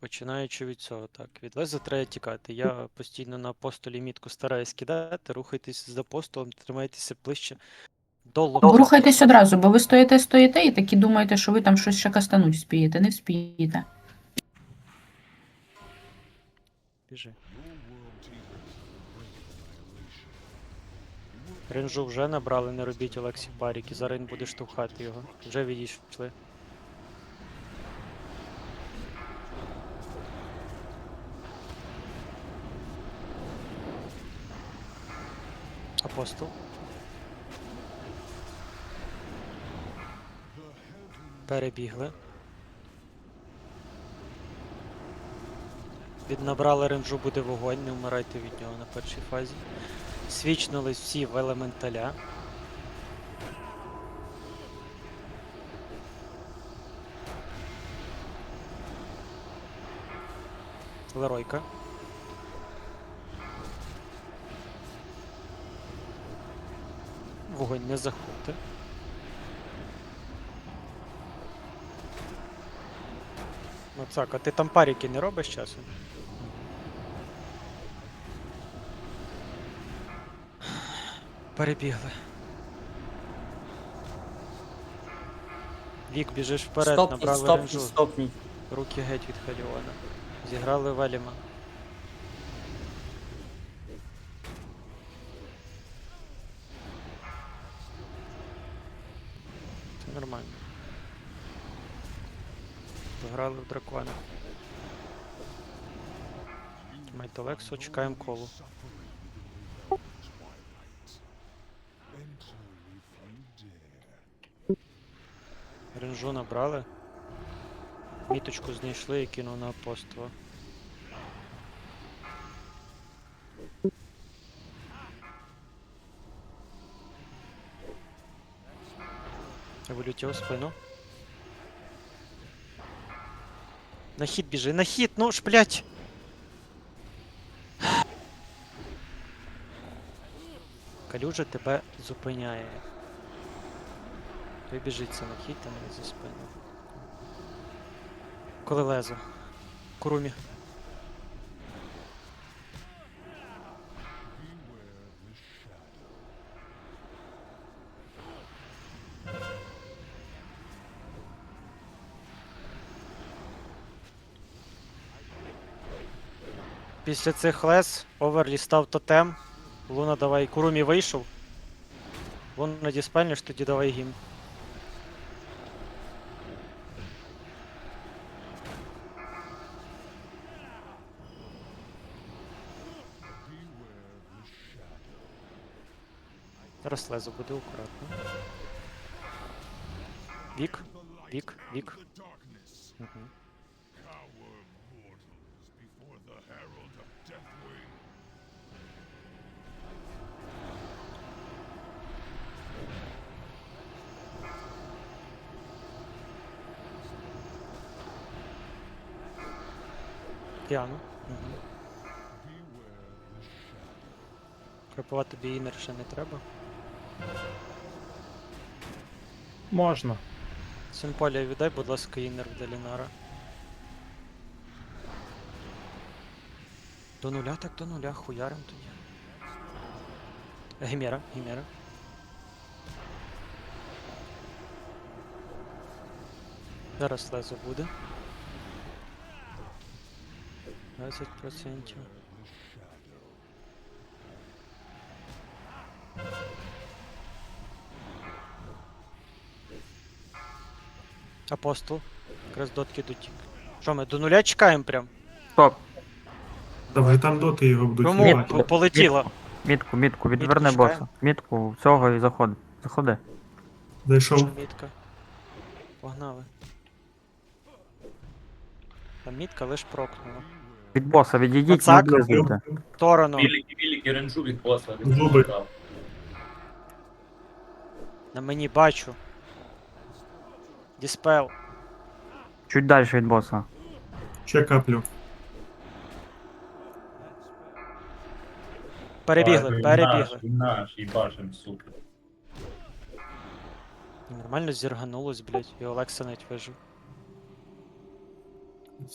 Починаючи від цього, так. Від леза треба тікати. Я постійно на апостолі мітку стараюсь кидати, рухайтесь з апостолом, тримайтеся ближче до локтя. рухайтесь одразу, бо ви стоїте, стоїте і такі думаєте, що ви там щось ще кастануть вспієте. Не вспієте. Біжи. Ренжу вже набрали, не робіть Олексій Парік, і зараз він буде штовхати його. Вже відійшли. Апостол. Перебігли. Від набрали ренджу буде вогонь, не вмирайте від нього на першій фазі. Свічнулись всі в елементаля. Леройка. Вогонь не заходьте. Мацак, а ти там паріки не робиш часом? Перебігли. Вік, біжиш вперед, Стопніть, набрали стопніть, ренжу. стопніть. Руки геть від Халіона. Зіграли Веліма. Нормально. Пограли в дракона. Майте Лексу, чекаємо колу. Ренжу набрали. Міточку знайшли і кинув на апостола. Еволютів у спину. На хід біжи, на хід, ну ж, блять! Калюжа тебе зупиняє. Ви біжиться на хід, не за спину. Коли лезо. Курумі. Після цих лез оверлі став тотем. Луна давай. Курумі вийшов. Луна діспельниш, тоді давай гімн. Зараз лезо буде акуратно. Вік, вік, вік. Угу. Діану. Угу. Крапувати тобі інер ще не треба. Можна. Симполія, віддай, будь ласка, інер в Делінара. До нуля, так до нуля, хуярим тоді. Гімера, Гімера. Зараз лезо буде. 20%. Апостол. Якраз дотки дотік. Що ми до нуля чекаємо прям? Стоп. Та вже там доти його будуть Кому знімати. Полетіло? Мітку, мітку, відверни Мітку боса. Мітку цього і заходи. Заходи. Зайшов. Мітка. Погнали. Та мітка лиш прокнула. Від боса відійдіть, не Мацак. облизуйте. Торону. Біліки, біліки, ренжу від боса. від Зуби. боса. На мені бачу. Діспел. Чуть далі від боса. Ще каплю. Перебігли, А, він перебігли. Наш, він наш, їбашим, сука. Нормально зірганулось, блять, і Олекса навіть вижив.